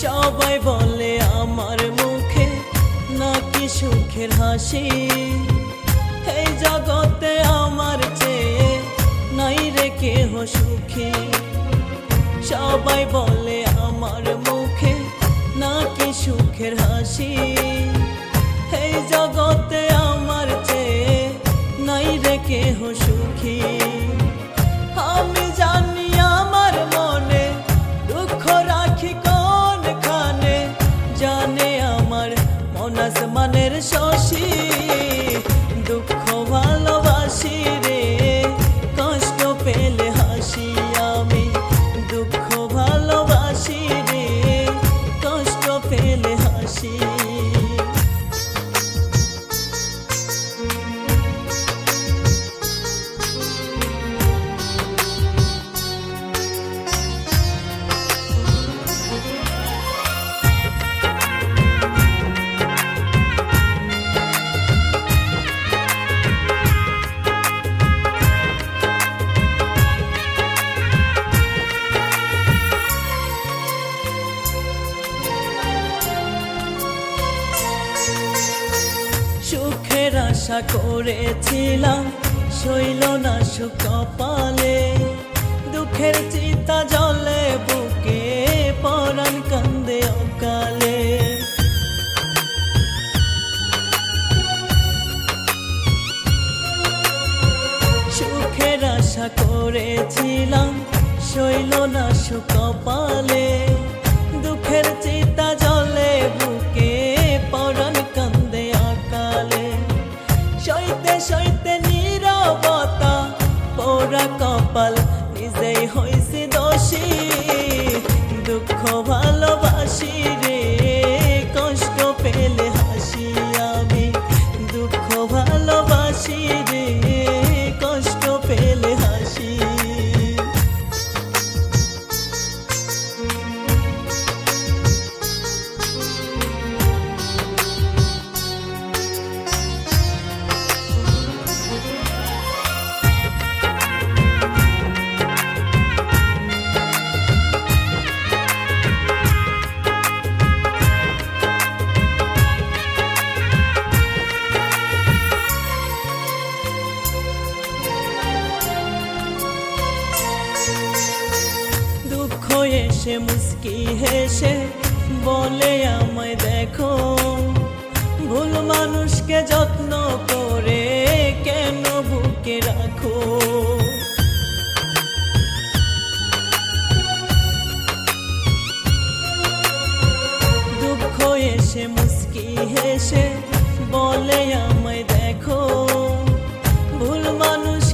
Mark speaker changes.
Speaker 1: সবাই বলে আমার মুখে নাকি সুখের হাসি। এই জগতে আমার চেয়ে নাই রে কেহ সুখী। সবাই বলে আমার মুখে নাকি সুখের হাসি। এই জগতে আমার চেয়ে নাই রে কেহ সুখী। আমি শশী সুখের আশা করেছিলাম শৈল না সুকপালে দুঃখের চিতা জলে বুকে পরাণ কান্দে অকালে। সুখের আশা করেছিলাম শৈল না সুকপালে কপাল নিজেই হইছি এসে মুস্কি হেসে বলে আমায় দেখো। ভুল মানুষকে যত্ন করে কেন বুকে রাখো? দুঃখ এসে মুস্কি হেসে বলে আমায় দেখো। ভুল মানুষ